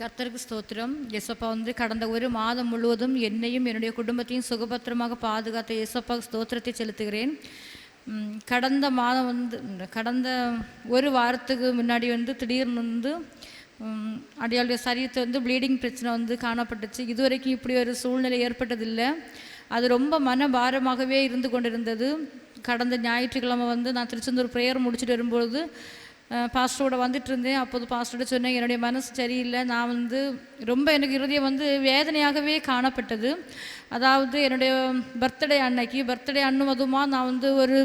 கர்த்தருக்கு ஸ்தோத்திரம். எசப்பா வந்து கடந்த ஒரு மாதம் முழுவதும் என்னையும் என்னுடைய குடும்பத்தையும் சுகபத்திரமாக பாதுகாத்த எசப்பா ஸ்தோத்திரத்தை செலுத்துகிறேன். கடந்த மாதம் வந்து கடந்த ஒரு வாரத்துக்கு முன்னாடி வந்து திடீர்னு வந்து அடையாளுடைய சரீரத்தை வந்து ப்ளீடிங் பிரச்சனை வந்து காணப்பட்டுச்சு. இதுவரைக்கும் இப்படி ஒரு சூழ்நிலை ஏற்பட்டதில்லை. அது ரொம்ப மன பாரமாகவே இருந்து கொண்டிருந்தது. கடந்த ஞாயிற்றுக்கிழமை வந்து நான் திருச்செந்தூர் ப்ரேயர் முடிச்சுட்டு வரும்பொழுது பாஸ்டரோட வந்துட்டு இருந்தேன் அப்போது பாஸ்டரோட சொன்னேன் என்னுடைய மனசு சரியில்லை. நான் வந்து ரொம்ப எனக்கு இருதயம் வந்து வேதனையாகவே காணப்பட்டது. அதாவது என்னுடைய பர்த்டே அன்னைக்கு பர்த்டே அன்னும் அதுமா நான் வந்து ஒரு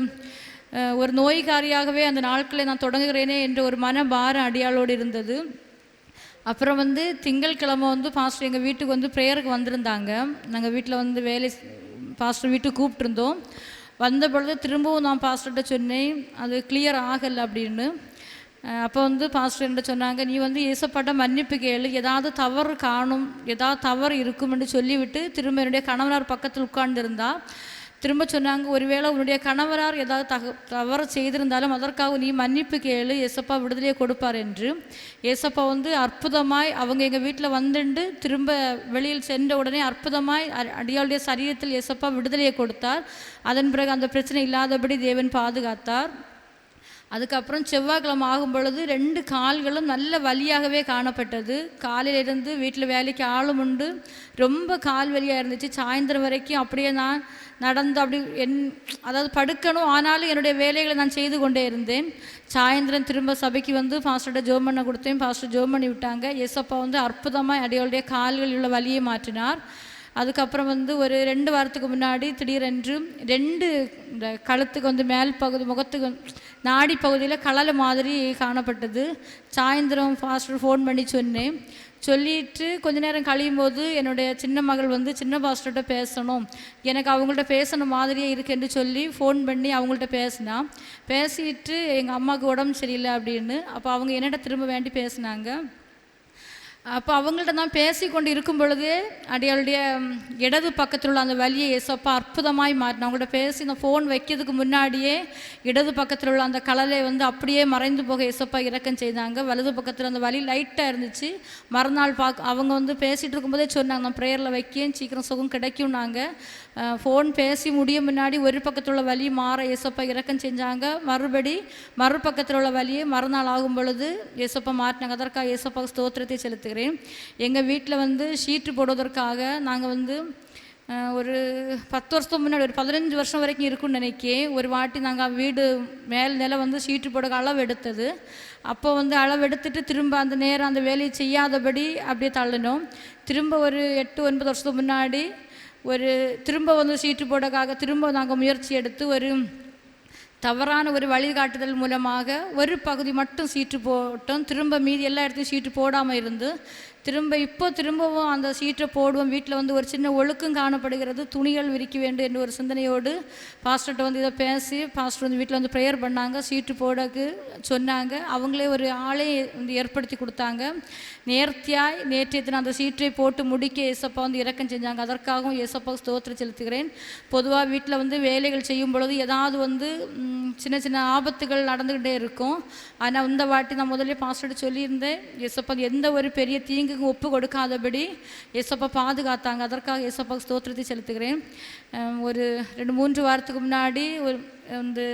ஒரு நோய்காரியாகவே அந்த நாட்களை நான் தொடங்குகிறேனே என்ற ஒரு மன பாரம் அடியாளோடு இருந்தது. அப்புறம் வந்து திங்கட்கிழமை வந்து பாஸ்டர் எங்கள் வீட்டுக்கு வந்து ப்ரேயருக்கு வந்திருந்தாங்க. நாங்கள் வீட்டில் வந்து வேலை பாஸ்டர் வீட்டுக்கு கூப்பிட்டுருந்தோம். வந்த பொழுது திரும்பவும் நான் பாஸ்டர்கிட்ட சொன்னேன் அது கிளியர் ஆகலை அப்படின்னு. அப்போ வந்து பாஸ்டர் என்ன சொன்னாங்க நீ வந்து ஏசப்பாட்ட மன்னிப்பு கேளு. ஏதாவது தவறு காணும் ஏதாவது தவறு இருக்கும் என்று சொல்லிவிட்டு திரும்ப என்னுடைய கணவனார் பக்கத்தில் உட்கார்ந்துருந்தா. திரும்ப சொன்னாங்க ஒருவேளை உன்னுடைய கணவரார் ஏதாவது தக தவறு செய்திருந்தாலும் அதற்காக நீ மன்னிப்பு கேளு. ஏசப்பா விடுதலையை கொடுப்பார் என்று. ஏசப்பா வந்து அற்புதமாய் அவங்க எங்கள் வீட்டில் வந்துண்டு திரும்ப வெளியில் சென்ற உடனே அற்புதமாய் அடியாளுடைய சரீரத்தில் ஏசப்பா விடுதலையை கொடுத்தார். அதன் பிறகு அந்த பிரச்சனை இல்லாதபடி தேவன் பாதுகாத்தார். அதுக்கப்புறம் செவ்வாய்க்கிழமை ஆகும் பொழுது ரெண்டு கால்களும் நல்ல வலியாகவே காணப்பட்டது. காலையிலிருந்து வீட்டில் வேலைக்கு ஆளும் உண்டு. ரொம்ப கால் வலியாக இருந்துச்சு. சாயந்தரம் வரைக்கும் அப்படியே நான் நடந்து அப்படி என் அதாவது படுக்கணும். ஆனாலும் என்னுடைய வேலைகளை நான் செய்து கொண்டே இருந்தேன். சாயந்தரம் திரும்ப சபைக்கு வந்து பாஸ்டர்கிட்ட ஜோம் பண்ண கொடுத்தேன். பாஸ்டர் ஜோம் பண்ணி விட்டாங்க. எஸ்அப்பா வந்து அற்புதமாக அடியோடைய கால்களில் உள்ள வலியை மாற்றினார். அதுக்கப்புறம் வந்து ஒரு ரெண்டு வாரத்துக்கு முன்னாடி திடீரென்று ரெண்டு இந்த கழுத்துக்கு வந்து மேல் பகுதி முகத்துக்கு நாடி பகுதியில் கலலை மாதிரி காணப்பட்டது. சாயந்தரம் ஃபாஸ்டர் ஃபோன் பண்ணி சொன்னேன். சொல்லிட்டு கொஞ்ச நேரம் கழியும் போது என்னுடைய சின்ன மகள் வந்து சின்ன பாஸ்டர்கிட்ட பேசணும். எனக்கு அவங்கள்ட்ட பேசணும் மாதிரியே இருக்குன்னு சொல்லி ஃபோன் பண்ணி அவங்கள்ட்ட பேசினா பேசிட்டு எங்கள் அம்மாவுக்கு உடம்பு சரியில்லை அப்படின்னு. அப்போ அவங்க என்னிட்ட திரும்ப வேண்டி பேசினாங்க. அப்போ அவங்கள்ட்ட நான் பேசி கொண்டு இருக்கும் பொழுது அடியாளுடைய இடது பக்கத்தில் உள்ள அந்த வலியை ஏசப்பா அற்புதமாய் மாற்றின அவங்கள்ட்ட பேசி இந்த ஃபோன் வைக்கிறதுக்கு முன்னாடியே இடது பக்கத்தில் உள்ள அந்த கலலை வந்து அப்படியே மறைந்து போக ஏசப்பா இறக்கம் செய்தாங்க. வலது பக்கத்தில் அந்த வலி லைட்டாக இருந்துச்சு. மறுநாள் பார்க்க அவங்க வந்து பேசிகிட்டு இருக்கும்போதே சொன்னாங்க நான் ப்ரேயரில் வைக்கேன் சீக்கிரம் சுகம் கிடைக்கும் நாங்கள் ஃபோன் பேசி முடிய முன்னாடி ஒரு பக்கத்தில் உள்ள வலி மாற ஏசப்பா இறக்கம் செஞ்சாங்க. மறுபடி மறுபக்கத்தில் உள்ள வலியை மறுநாள் ஆகும் பொழுது ஏசப்பா மாற்றினாங்க அதற்காக ஏசப்பா ஸ்தோத்திரத்தை செலுத்துகிறேன் எங்கள் வீட்டில் வந்து ஷீட்டு போடுவதற்காக நாங்கள் வந்து ஒரு பத்து வருஷத்துக்கு முன்னாடி ஒரு பதினஞ்சு வருஷம் வரைக்கும் இருக்கும்னு நினைக்கிறேன். ஒரு வாட்டி நாங்கள் வீடு மேல் நிலம் வந்து சீட்டு போட அளவு எடுத்தது அப்போ வந்து அளவு எடுத்துட்டு திரும்ப அந்த நேரம் அந்த வேலையை செய்யாதபடி அப்படியே தள்ளினோம். திரும்ப ஒரு எட்டு ஒன்பது வருஷத்துக்கு முன்னாடி ஒரு திரும்ப வந்து சீட்டு போடக்காக திரும்ப நாங்கள் முயற்சி எடுத்து ஒரு தவறான ஒரு வழிகாட்டுதல் மூலமாக ஒரு பகுதி மட்டும் சீட்டு போட்டோம். திரும்ப மீதி எல்லா இடத்தையும் சீட்டு போடாமல் இருந்து திரும்ப இப்போ திரும்பவும் அந்த சீட்டை போடுவோம். வீட்டில் வந்து ஒரு சின்ன ஒழுக்கம் காணப்படுகிறது. துணிகள் விரிக்க வேண்டும் என்ற ஒரு சிந்தனையோடு பாஸ்டர்கிட்ட வந்து இதை பேசி பாஸ்டர் வந்து வீட்டில் வந்து ப்ரேயர் பண்ணாங்க. சீட்டு போடக்கு சொன்னாங்க. அவங்களே ஒரு ஆளே வந்து ஏற்படுத்தி கொடுத்தாங்க. நேர்த்தியாய் நேற்றைய தினம் அந்த சீட்டை போட்டு முடிக்க ஏசப்பா வந்து இறக்கம் செஞ்சாங்க. அதற்காகவும் ஏசப்பா ஸ்தோத்திரம் செலுத்துகிறேன். பொதுவாக வீட்டில் வந்து வேலைகள் செய்யும் பொழுது ஏதாவது வந்து சின்ன சின்ன ஆபத்துகள் நடந்துக்கிட்டே இருக்கும். ஆனால் இந்த வாட்டி நான் முதல்ல பாஸ்டர்கிட்ட சொல்லியிருந்தேன் ஏசப்பா எந்த ஒரு பெரிய தீங்குக்கும் ஒப்பு கொடுக்காதபடி யேசப்பா பாதுகாத்தாங்க. அதற்காக ஏசப்பா ஸ்தோத்திரத்தை செலுத்துகிறேன். ஒரு ரெண்டு மூன்று வாரத்துக்கு முன்னாடி ஒரு வந்து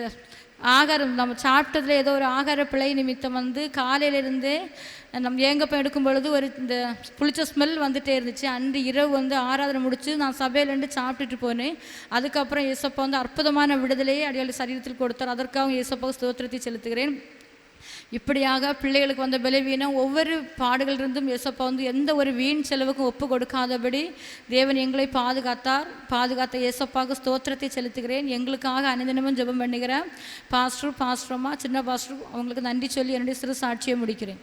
ஆகாரம் நம்ம சாப்பிட்டதுல ஏதோ ஒரு ஆகார பிழை நிமித்தம் வந்து காலையிலிருந்தே நம்ம ஏங்கப்பம் எடுக்கும் பொழுது ஒரு இந்த புளிச்ச ஸ்மெல் வந்துகிட்டே இருந்துச்சு. அன்று இரவு வந்து ஆராதனை முடித்து நான் சபையிலேருந்து சாப்பிட்டுட்டு போனேன். அதுக்கப்புறம் ஏசப்பா வந்து அற்புதமான விடுதலையை அடியாளி சரீரத்தில் கொடுத்தார். அதற்காக ஏசப்பா ஸ்தோத்திரத்தை செலுத்துகிறேன். இப்படியாக பிள்ளைகளுக்கு வந்த பலவீனம் ஒவ்வொரு பாடுகளிலிருந்தும் இயேசப்பா வந்து எந்த ஒரு வீண் செலவுக்கும் ஒப்பு கொடுக்காதபடி தேவன் எங்களை பாதுகாத்தார். பாதுகாத்த இயேசப்பாவுக்கு ஸ்தோத்திரத்தை செலுத்துகிறேன். எங்களுக்காக அனுதினமும் ஜெபம் பண்ணுகிறேன் பாஸ்டர் பாஸ்டரம்மா சின்ன பாஸ்டர் அவங்களுக்கு நன்றி சொல்லி என்னுடைய சிறு சாட்சியை முடிக்கிறேன்.